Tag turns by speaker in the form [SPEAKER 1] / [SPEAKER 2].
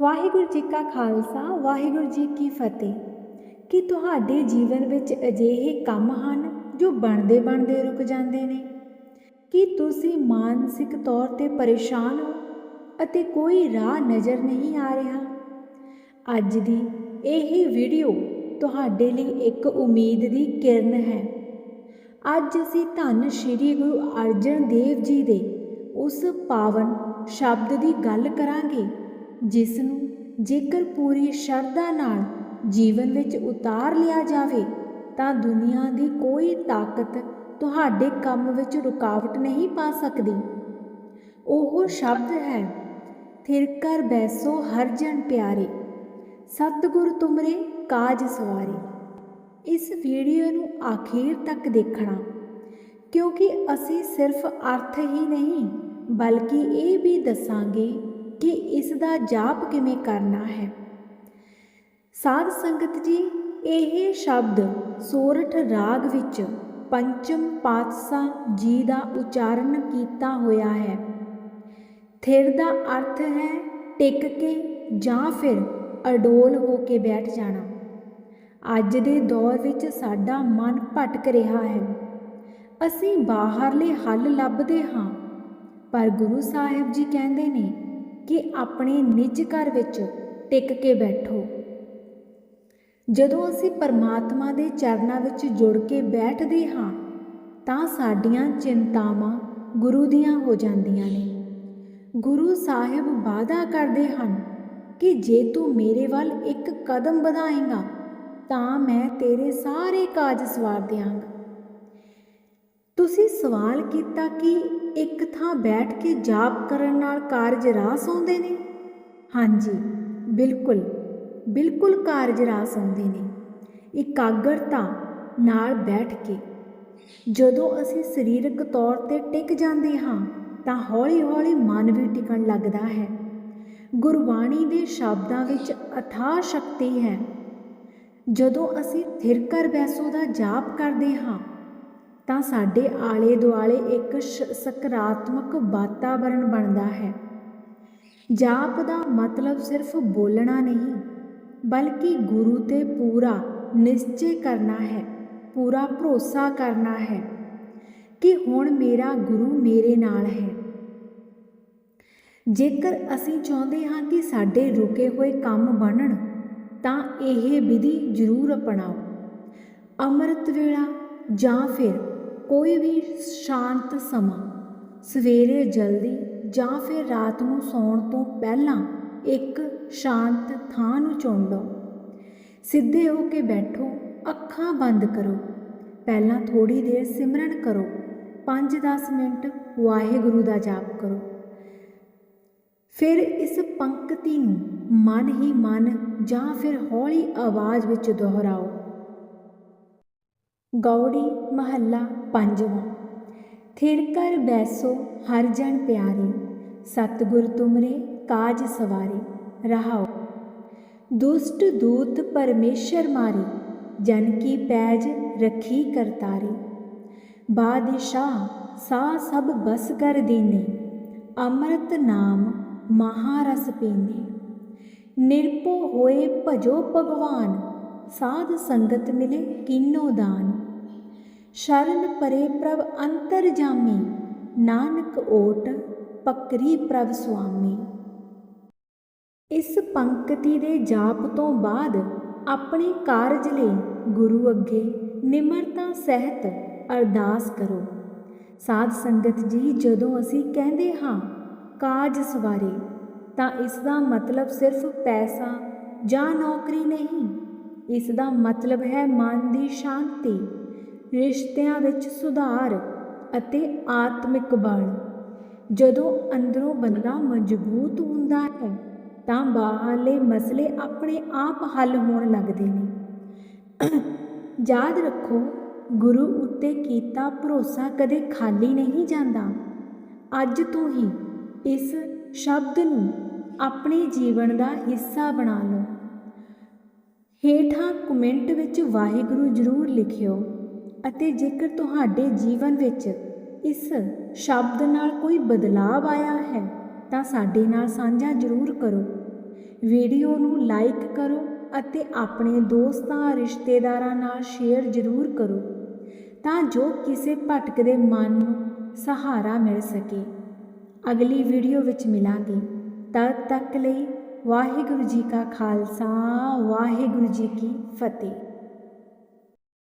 [SPEAKER 1] ਵਾਹਿਗੁਰੂ ਜੀ ਕਾ ਖਾਲਸਾ, ਵਾਹਿਗੁਰੂ ਜੀ ਕੀ ਫਤਿਹ। ਕੀ ਤੁਹਾਡੇ ਜੀਵਨ ਵਿੱਚ ਅਜਿਹੇ ਕੰਮ ਹਨ ਜੋ ਬਣਦੇ ਬਣਦੇ ਰੁਕ ਜਾਂਦੇ ਨੇ? ਕੀ ਤੁਸੀਂ ਮਾਨਸਿਕ ਤੌਰ ਤੇ ਪਰੇਸ਼ਾਨ ਹੋ ਅਤੇ ਕੋਈ ਰਾਹ ਨਜ਼ਰ ਨਹੀਂ ਆ ਰਿਹਾ? ਅੱਜ ਦੀ ਇਹ ਵੀਡੀਓ ਤੁਹਾਡੇ ਲਈ ਇੱਕ ਉਮੀਦ ਦੀ ਕਿਰਨ ਹੈ। ਅੱਜ ਅਸੀਂ ਧੰਨ ਸ਼੍ਰੀ ਗੁਰੂ ਅਰਜਨ ਦੇਵ ਜੀ ਦੇ ਉਸ ਪਾਵਨ ਸ਼ਬਦ ਦੀ ਗੱਲ ਕਰਾਂਗੇ। ਜਿਸ ਨੂੰ ਜੇਕਰ ਪੂਰੀ ਸ਼ਰਧਾ ਨਾਲ ਜੀਵਨ ਵਿੱਚ ਉਤਾਰ ਲਿਆ ਜਾਵੇ, ਤਾਂ ਦੁਨੀਆ ਦੀ ਕੋਈ ਤਾਕਤ ਤੁਹਾਡੇ ਕੰਮ ਵਿੱਚ ਰੁਕਾਵਟ ਨਹੀਂ ਪਾ ਸਕਦੀ। ਉਹ ਸ਼ਬਦ ਹੈ, ਥਿਰ ਕਰ ਬੈਸੋ ਹਰ ਜਨ ਪਿਆਰੇ, ਸਤਿਗੁਰ ਤੁਮਰੇ ਕਾਜ ਸਵਾਰੇ। ਇਸ ਵੀਡੀਓ ਨੂੰ ਆਖਿਰ ਤੱਕ ਦੇਖਣਾ, ਕਿਉਂਕਿ ਅਸੀਂ ਸਿਰਫ ਅਰਥ ਹੀ ਨਹੀਂ, ਬਲਕਿ ਇਹ ਵੀ ਦੱਸਾਂਗੇ ਕਿ ਇਸ ਦਾ ਜਾਪ ਕਿਵੇਂ ਕਰਨਾ ਹੈ? ਸਾਧ ਸੰਗਤ ਜੀ, ਇਹ ਸ਼ਬਦ ਸੋਰਠ ਰਾਗ ਵਿੱਚ ਪੰਚਮ ਪਾਤਸ਼ਾਹ ਜੀ ਦਾ ਉਚਾਰਨ ਕੀਤਾ ਹੋਇਆ ਹੈ। ਥਿਰ ਦਾ ਅਰਥ ਹੈ ਟਿਕ ਕੇ ਜਾਂ ਫਿਰ ਅਡੋਲ ਹੋ ਕੇ ਬੈਠ ਜਾਣਾ। ਅੱਜ ਦੇ ਦੌਰ ਵਿੱਚ ਸਾਡਾ ਮਨ ਭਟਕ ਰਿਹਾ ਹੈ। ਅਸੀਂ ਬਾਹਰਲੇ ਹੱਲ ਲੱਭਦੇ ਹਾਂ। ਪਰ ਗੁਰੂ ਸਾਹਿਬ ਜੀ ਕਹਿੰਦੇ ਨੇ ਕਿ ਆਪਣੇ ਨਿੱਜ ਘਰ ਵਿੱਚ ਟਿਕ ਕੇ ਬੈਠੋ। ਜਦੋਂ ਅਸੀਂ ਪਰਮਾਤਮਾ ਦੇ ਚਰਨਾਂ ਵਿੱਚ ਜੁੜ ਕੇ ਬੈਠਦੇ ਹਾਂ, ਤਾਂ ਸਾਡੀਆਂ ਚਿੰਤਾਵਾਂ ਗੁਰੂ ਦੀਆਂ ਹੋ ਜਾਂਦੀਆਂ ਨੇ। ਗੁਰੂ ਸਾਹਿਬ ਵਾਅਦਾ ਕਰਦੇ ਹਨ ਕਿ ਜੇ ਤੂੰ ਮੇਰੇ ਵੱਲ ਇੱਕ ਕਦਮ ਵਧਾਏਂਗਾ, ਤਾਂ ਮੈਂ ਤੇਰੇ ਸਾਰੇ ਕਾਜ ਸਵਾਰ ਦਿਆਂਗਾ। ਤੁਸੀਂ ਸਵਾਲ ਕੀਤਾ ਕਿ ਇੱਕ ਥਾਂ ਬੈਠ ਕੇ ਜਾਪ ਕਰਨ ਨਾਲ ਕਾਰਜ ਰਾਸ ਆਉਂਦੇ ਨੇ? ਹਾਂਜੀ, ਬਿਲਕੁਲ ਬਿਲਕੁਲ ਕਾਰਜ ਰਾਸ ਆਉਂਦੇ ਨੇ। ਇਕਾਗਰਤਾ ਨਾਲ ਬੈਠ ਕੇ। ਜਦੋਂ ਅਸੀਂ ਸਰੀਰਕ ਤੌਰ ਤੇ ਟਿਕ ਜਾਂਦੇ ਹਾਂ, ਤਾਂ ਹੌਲੀ-ਹੌਲੀ ਮਨ ਵੀ ਟਿਕਣ ਲੱਗਦਾ ਹੈ। ਗੁਰਬਾਣੀ ਦੇ ਸ਼ਬਦਾਂ ਵਿੱਚ ਅਥਾਹ ਸ਼ਕਤੀ ਹੈ। ਜਦੋਂ ਅਸੀਂ ਥਿਰ ਕਰ ਬੈਸੋ ਦਾ ਜਾਪ ਕਰਦੇ ਹਾਂ ਤਾਂ ਸਾਡੇ ਆਲੇ ਦੁਆਲੇ ਇੱਕ ਸਕਾਰਾਤਮਕ ਵਾਤਾਵਰਣ ਬਣਦਾ ਹੈ। ਜਾਪ ਦਾ ਮਤਲਬ ਸਿਰਫ ਬੋਲਣਾ ਨਹੀਂ, ਬਲਕਿ ਗੁਰੂ ਤੇ ਪੂਰਾ ਨਿਸ਼ਚੈ ਕਰਨਾ ਹੈ, ਪੂਰਾ ਭਰੋਸਾ ਕਰਨਾ ਹੈ ਕਿ ਹੁਣ ਮੇਰਾ ਗੁਰੂ ਮੇਰੇ ਨਾਲ ਹੈ। ਜੇਕਰ ਅਸੀਂ ਚਾਹੁੰਦੇ ਹਾਂ ਕਿ ਸਾਡੇ ਰੁਕੇ ਹੋਏ ਕੰਮ ਬਣਨ, ਤਾਂ ਇਹ ਵਿਧੀ ਜ਼ਰੂਰ ਅਪਣਾਓ। ਅੰਮ੍ਰਿਤ ਵੇਲਾ ਜਾਂ ਫਿਰ ਕੋਈ ਵੀ ਸ਼ਾਂਤ ਸਮਾਂ ਸਵੇਰੇ ਜਲਦੀ ਜਾਂ ਫਿਰ ਰਾਤ ਨੂੰ ਸੌਣ ਤੋਂ ਪਹਿਲਾਂ ਇੱਕ ਸ਼ਾਂਤ ਥਾਂ ਨੂੰ ਚੁਣ ਲਓ। ਸਿੱਧੇ ਹੋ ਕੇ ਬੈਠੋ, ਅੱਖਾਂ ਬੰਦ ਕਰੋ। ਪਹਿਲਾਂ ਥੋੜੀ ਦੇਰ ਸਿਮਰਨ ਕਰੋ। 5-10 ਮਿੰਟ ਵਾਹਿਗੁਰੂ ਦਾ ਜਾਪ ਕਰੋ। ਫਿਰ ਇਸ ਪੰਕਤੀ ਨੂੰ ਮਨ ਹੀ ਮਨ ਜਾਂ ਫਿਰ ਹੌਲੀ ਆਵਾਜ਼ ਵਿੱਚ ਦੁਹਰਾਓ। ਗੌੜੀ ਮਹੱਲਾ ਪੰਜਵਾਂ, ਥਿਰ ਕਰ ਬੈਸੋ ਹਰ ਜਨ ਪਿਆਰੇ, ਸਤਿਗੁਰ ਤੁਮਰੇ ਕਾਜ ਸਵਾਰੇ, ਰਹਾਓ। ਦੁਸ਼ਟ ਦੂਤ ਪਰਮੇਸ਼ਰ ਮਾਰੇ, ਜਨ ਕੀ ਪੈਜ ਰਖੀ ਕਰਤਾਰੇ। ਬਾਦਸ਼ਾਹ ਸਾ ਸਭ ਬਸ ਕਰ ਦੀਨੇ, ਅੰਮ੍ਰਿਤ ਨਾਮ ਮਹਾਰਸ ਪੀਨੇ। ਨਿਰਭਉ ਹੋਏ ਭਜੋ ਭਗਵਾਨ, ਸਾਧ ਸੰਗਤ ਮਿਲੇ ਕਿਨੋ ਦਾਨ। ਸ਼ਰਨ ਪਰੇ ਪ੍ਰਭ ਅੰਤਰ ਜਾਮੀ, ਨਾਨਕ ਓਟ ਪਕਰੀ ਪ੍ਰਭ ਸੁਆਮੀ। ਇਸ ਪੰਕਤੀ ਦੇ ਜਾਪ ਤੋਂ ਬਾਅਦ ਆਪਣੇ ਕਾਰਜ ਲਈ ਗੁਰੂ ਅੱਗੇ ਨਿਮਰਤਾ ਸਹਿਤ ਅਰਦਾਸ ਕਰੋ। ਸਾਧ ਸੰਗਤ ਜੀ, ਜਦੋਂ ਅਸੀਂ ਕਹਿੰਦੇ ਹਾਂ, ਕਾਜ ਸਵਾਰੇ, ਤਾਂ ਇਸ ਦਾ ਮਤਲਬ ਸਿਰਫ ਪੈਸਾ ਜਾਂ ਨੌਕਰੀ ਨਹੀਂ। ਇਸ ਦਾ ਮਤਲਬ ਹੈ ਮਨ ਦੀ ਸ਼ਾਂਤੀ। ਰਿਸ਼ਤਿਆਂ ਵਿੱਚ ਸੁਧਾਰ ਅਤੇ ਆਤਮਿਕ ਬਲ। ਜਦੋਂ ਅੰਦਰੋਂ ਬੰਦਾ ਮਜ਼ਬੂਤ ਹੁੰਦਾ ਹੈ, ਤਾਂ ਬਾਹਰਲੇ ਮਸਲੇ ਆਪਣੇ ਆਪ ਹੱਲ ਹੋਣ ਲੱਗਦੇ ਨੇ। ਯਾਦ ਰੱਖੋ, ਗੁਰੂ ਉੱਤੇ ਕੀਤਾ ਭਰੋਸਾ ਕਦੇ ਖਾਲੀ ਨਹੀਂ ਜਾਂਦਾ। ਅੱਜ ਤੋਂ ਹੀ ਇਸ ਸ਼ਬਦ ਨੂੰ ਆਪਣੇ ਜੀਵਨ ਦਾ ਹਿੱਸਾ ਬਣਾ ਲਓ। ਹੇਠਾਂ ਕਮੈਂਟ ਵਿੱਚ ਵਾਹਿਗੁਰੂ ਜ਼ਰੂਰ ਲਿਖਿਓ। ਅਤੇ ਜੇਕਰ ਤੁਹਾਡੇ ਜੀਵਨ ਵਿੱਚ ਇਸ ਸ਼ਬਦ ਨਾਲ ਕੋਈ ਬਦਲਾਅ ਆਇਆ ਹੈ, ਤਾਂ ਸਾਡੇ ਨਾਲ ਸਾਂਝਾ ਜ਼ਰੂਰ ਕਰੋ। ਵੀਡੀਓ ਨੂੰ ਲਾਈਕ ਕਰੋ ਅਤੇ ਆਪਣੇ ਦੋਸਤਾਂ, ਰਿਸ਼ਤੇਦਾਰਾਂ ਨਾਲ ਸ਼ੇਅਰ ਜ਼ਰੂਰ ਕਰੋ, ਤਾਂ ਜੋ ਕਿਸੇ ਭਟਕਦੇ ਮਨ ਨੂੰ ਸਹਾਰਾ ਮਿਲ ਸਕੇ। ਅਗਲੀ ਵੀਡੀਓ ਵਿੱਚ ਮਿਲਾਂਗੇ। ਤਦ ਤੱਕ ਲਈ ਵਾਹਿਗੁਰੂ ਜੀ ਕਾ ਖਾਲਸਾ, ਵਾਹਿਗੁਰੂ ਜੀ ਕੀ ਫਤਿਹ।